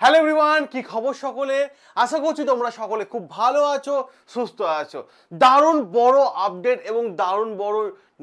Hello everyone, কি খবর সকলে? আশা করছি তোমরা সকলে খুব ভালো আছো, সুস্থ আছো। দারুণ বড় আপডেট এবং দারুণ বড়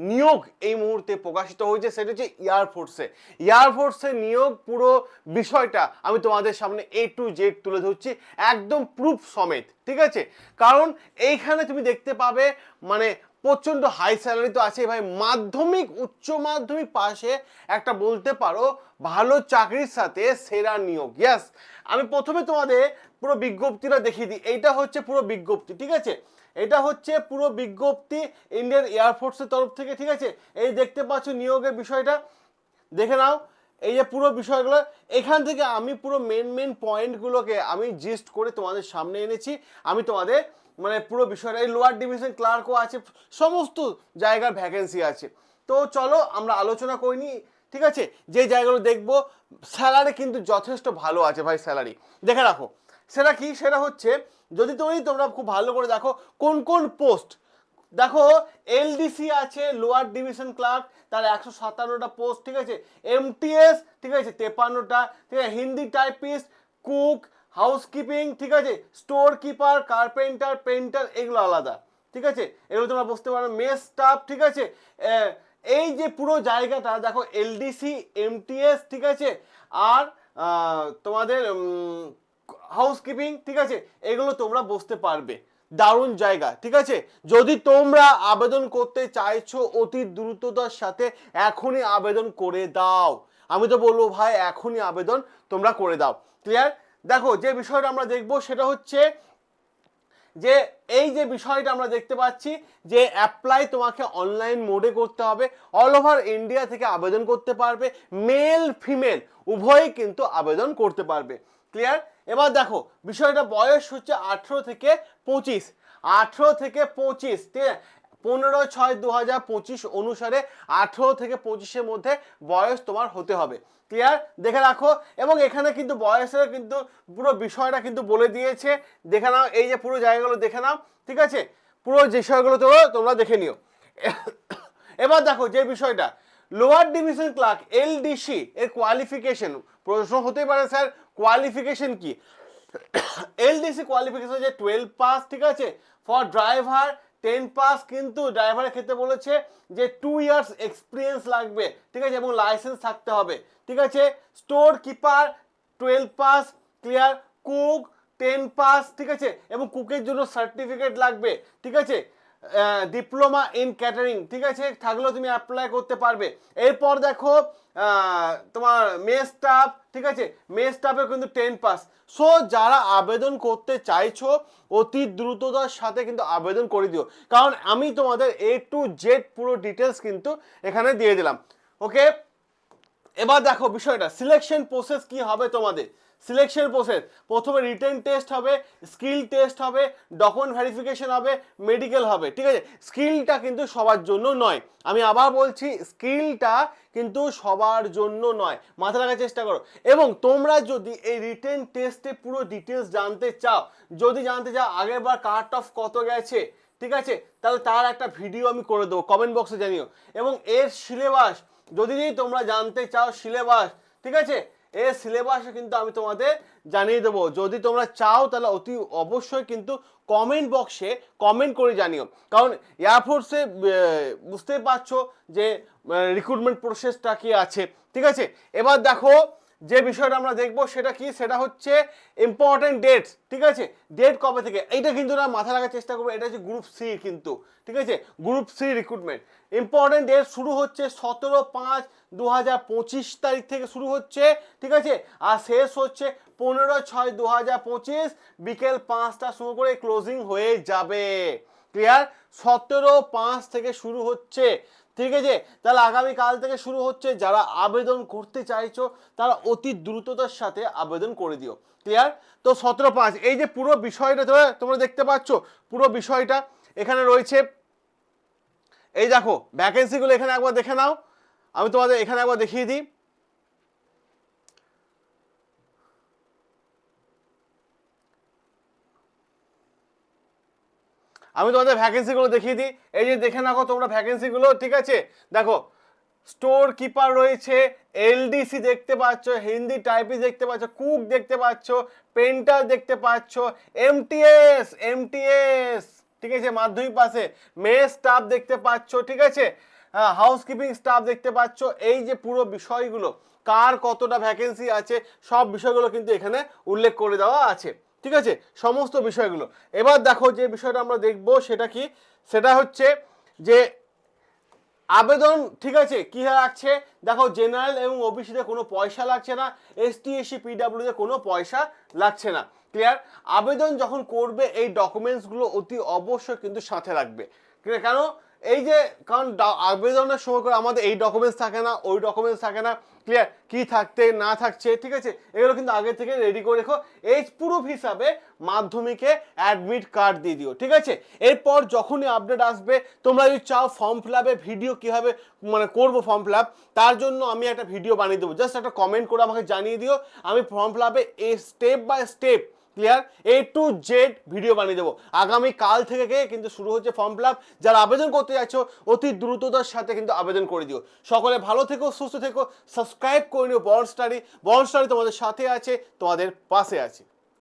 নিয়োগ এই মুহূর্তে প্রকাশিত হয়েছে, সেটা হচ্ছে এয়ারফোর্সে এয়ারফোর্সে নিয়োগ পুরো বিষয়টা আমি তোমাদের সামনে এ টু জেড তুলে ধরছি, একদম প্রুফ সমেত, ঠিক আছে? কারণ এইখানে তুমি দেখতে পাবে মানে প্রচণ্ড হাই স্যালারি তো আছে ভাই। মাধ্যমিক, উচ্চ মাধ্যমিক পাশে একটা বলতে পারো, ভালো চাকরির সাথে সেরা নিয়োগ। ইয়াস আমি প্রথমে তোমাদের পুরো বিজ্ঞপ্তিটা দেখিয়ে দিই। এইটা হচ্ছে পুরো বিজ্ঞপ্তি, ঠিক আছে? এটা হচ্ছে পুরো বিজ্ঞপ্তি ইন্ডিয়ান এয়ারফোর্সের তরফ থেকে, ঠিক আছে? এই দেখতে পাচ্ছ নিয়োগের বিষয়টা। দেখে নাও এই যে পুরো বিষয়গুলো, এখান থেকে আমি পুরো মেন মেন পয়েন্টগুলোকে আমি জিস্ট করে তোমাদের সামনে এনেছি। আমি তোমাদের মানে পুরো বিষয়টা, এই লোয়ার ডিভিশন ক্লার্কও আছে, সমস্ত জায়গার ভ্যাকেন্সি আছে। তো চলো আমরা আলোচনা করিনি ঠিক আছে? যে জায়গাগুলো দেখব স্যালারি কিন্তু যথেষ্ট ভালো আছে ভাই স্যালারি দেখে রাখো, সেটা কি? সেটা হচ্ছে, যদি তুমি তোমরা খুব ভালো করে দেখো, কোন কোন পোস্ট দেখো, এলডিসি আছে লোয়ার ডিভিশন ক্লার্ক তার একশো সাতান্নটা পোস্ট ঠিক আছে? এমটিএস ঠিক আছে? তেপান্নটা, ঠিক আছে? হিন্দি টাইপিস্ট কুক হাউসকিপিং ঠিক আছে? স্টোর কিপার কার্পেন্টার পেন্টার এগুলো আলাদা, ঠিক আছে? এগুলো তোমরা বুঝতে পারো। মেস স্টাফ ঠিক আছে? এই যে পুরো জায়গাটা, দেখো, এলডিসি এমটিএস ঠিক আছে? আর তোমাদের হাউসকিপিং ঠিক আছে? এগুলো তোমরা বুঝতে পারবে। দারুণ জায়গা, ঠিক আছে? যদি তোমরা আবেদন করতে চাইছো অতি দ্রুততার সাথে, এখনই আবেদন করে দাও। আমি তো বলব, ভাই, এখনই আবেদন তোমরা করে দাও। ক্লিয়ার দেখো, যে বিষয়টা আমরা দেখব সেটা হচ্ছে যে, এই যে বিষয়টা আমরা দেখতে পাচ্ছি যে অ্যাপ্লাই তোমাকে অনলাইন মোডে করতে হবে। অল ওভার ইন্ডিয়া থেকে আবেদন করতে পারবে। মেল ফিমেল উভয়ই কিন্তু আবেদন করতে পারবে। ক্লিয়ার এবার দেখো, বিষয়টা বয়স হচ্ছে আঠেরো থেকে পঁচিশ। আঠেরো থেকে পঁচিশ, ঠিক পনেরো ছয় দু হাজার পঁচিশ অনুসারে আঠেরো থেকে পঁচিশের মধ্যে বয়স তোমার হতে হবে। ক্লিয়ার দেখে রাখো। এবং এখানে কিন্তু বয়সের কিন্তু পুরো বিষয়টা কিন্তু বলে দিয়েছে। দেখে নাও, এই যে পুরো জায়গাগুলো দেখে নাও, ঠিক আছে? পুরো বিষয়গুলো তো তোমরা দেখে নিও। এবার দেখো যে বিষয়টা। লোয়ার ডিভিশন ক্লার্ক এলডিসি এর কোয়ালিফিকেশন প্রশ্ন হতেই পারে স্যার কোয়ালিফিকেশন কি? এলডিসি কোয়ালিফিকেশন যে টুয়েলভ পাস ঠিক আছে? ফর ড্রাইভার টেন পাস কিন্তু ড্রাইভারের ক্ষেত্রে বলেছে যে টু ইয়ার্স এক্সপিরিয়েন্স লাগবে, ঠিক আছে? এবং লাইসেন্স থাকতে হবে, ঠিক আছে? Store keeper twelve pass clear cook ten pass ঠিক আছে? এবং কুকের জন্য সার্টিফিকেট লাগবে, ঠিক আছে? ডিপ্লোমা ইন ক্যাটারিং ঠিক আছে? থাকলেও তুমি অ্যাপ্লাই করতে পারবে। এরপর দেখো তোমার মে স্টাফ ঠিক আছে? মে স্টাফে কিন্তু টেন পাস সো যারা আবেদন করতে চাইছো, অতি দ্রুততার সাথে কিন্তু আবেদন করে দিও। কারণ আমি তোমাদের এ টু জেড পুরো ডিটেলস কিন্তু এখানে দিয়ে দিলাম। ওকে এবার দেখো বিষয়টা সিলেকশন প্রসেস কি হবে তোমাদের? সিলেকশন প্রসেস প্রথমে রিটেন টেস্ট হবে স্কিল টেস্ট হবে ডকুমেন্ট ভেরিফিকেশন হবে মেডিকেল হবে, ঠিক আছে? স্কিলটা কিন্তু সবার জন্য নয়। আমি আবার বলছি স্কিলটা কিন্তু সবার জন্য নয়। মাথা রাখার চেষ্টা করো। এবং তোমরা যদি এই রিটেন টেস্টে পুরো ডিটেলস জানতে চাও, যদি জানতে চাও আগের বার কাট অফ কত গেছে, ঠিক আছে? তাহলে তার একটা ভিডিও আমি করে দেবো কমেন্ট বক্সে জানিও। এবং এর সিলেবাস যদি তোমরা জানতে চাও সিলেবাস, ঠিক আছে? এই সিলেবাসে কিন্তু আমি তোমাদের জানিয়ে দেবো। যদি তোমরা চাও, তাহলে অতি অবশ্যই কিন্তু কমেন্ট বক্সে কমেন্ট করে জানিও। কারণ এয়ারফোর্সে বুঝতেই পারছ যে রিক্রুটমেন্ট প্রসেসটা কি আছে, ঠিক আছে? এবার দেখো যে বিষয়টা আমরা দেখব সেটা কি? সেটা হচ্ছে ইম্পর্টেন্ট ডেটস ঠিক আছে? ডেট কবে থেকে? এইটা কিন্তু না মাথা রাখার চেষ্টা করব। এটা হচ্ছে গ্রুপ সি কিন্তু, ঠিক আছে? Group C recruitment important date শুরু হচ্ছে সতেরো পাঁচ দু হাজার পঁচিশ তারিখ থেকে শুরু হচ্ছে, ঠিক আছে? আর শেষ হচ্ছে পনেরো ছয় দু হাজার পঁচিশ, বিকেল পাঁচটা শুরু করে ক্লোজিং হয়ে যাবে। ক্লিয়ার সতেরো পাঁচ থেকে শুরু হচ্ছে। ঠিক আছে? তাহলে আগামীকাল থেকে শুরু হচ্ছে যারা আবেদন করতে চাইছো, তারা অতি দ্রুততার সাথে আবেদন করে দিও। ক্লিয়ার তো সতেরো পাঁচ, এই যে পুরো বিষয়টা তোমরা দেখতে পাচ্ছ, পুরো বিষয়টা এখানে রয়েছে। এই দেখো ভ্যাকেন্সিগুলো এখানে একবার দেখে নাও। আমি তোমাদের এখানে একবার দেখিয়ে দিই। আমি তোমাদের ভ্যাকেন্সিগুলো দেখিয়ে দিই। এই যে দেখে নাও তোমরা ভ্যাকেন্সিগুলো ঠিক আছে? দেখো স্টোর কিপার রয়েছে এলডিসি দেখতে পাচ্ছ, হিন্দি টাইপিস দেখতে পাচ্ছ কুক দেখতে পাচ্ছ পেন্টার দেখতে পাচ্ছ এমটিএস এমটিএস ঠিক আছে, মাধ্যমিক পাশে। মেয়ে স্টাফ দেখতে পাচ্ছ, ঠিক আছে? হ্যাঁ হাউসকিপিং স্টাফ দেখতে পাচ্ছ। এই যে পুরো বিষয়গুলো, কার কতটা ভ্যাকেন্সি আছে, সব বিষয়গুলো কিন্তু এখানে উল্লেখ করে দেওয়া আছে। ঠিক আছে? সমস্ত বিষয়গুলো। এবার দেখো যে বিষয়টা আমরা দেখব সেটা কি? সেটা হচ্ছে যে আবেদন, ঠিক আছে? কি লাগছে? দেখো জেনারেল এবং ওবিসিতে কোনো পয়সা লাগছে না এসটি এসসি পিডাব্লিউতে কোনো পয়সা লাগছে না। ক্লিয়ার? আবেদন যখন করবে, এই ডকুমেন্টসগুলো অতি অবশ্যই কিন্তু সাথে রাখবে। কেন? এই যে, কারণ আবেদনের সময় করে আমাদের এই ডকুমেন্টস থাকে না, ওই ডকুমেন্টস থাকে না। ক্লিয়ার কি থাকতে, না থাকছে, ঠিক আছে? এগুলো কিন্তু আগে থেকে রেডি করে রেখো। এই প্রুফ হিসাবে মাধ্যমিকে অ্যাডমিট কার্ড দিয়ে দিও, ঠিক আছে? এরপর যখনই আপডেট আসবে, তোমরা যদি চাও ফর্ম ফিল আপে ভিডিও কীভাবে মানে করব ফর্ম ফিল আপ তার জন্য আমি একটা ভিডিও বানিয়ে দেবো। জাস্ট একটা কমেন্ট করে আমাকে জানিয়ে দিও। আমি ফর্ম ফিল আপে step by step clear A to Z video বানিয়ে দেবো। আগামী কাল থেকে কিন্তু শুরু হচ্ছে ফর্ম ফিল আপ যারা আবেদন করতে যাচ্ছ, অতি দ্রুততার সাথে কিন্তু আবেদন করে দিও। সকলে ভালো থেকো, সুস্থ থেকো সাবস্ক্রাইব করে নিও। বর্ন স্টাডি বর্ন স্টাডি তোমাদের সাথে আছে, তোমাদের পাশে আছে।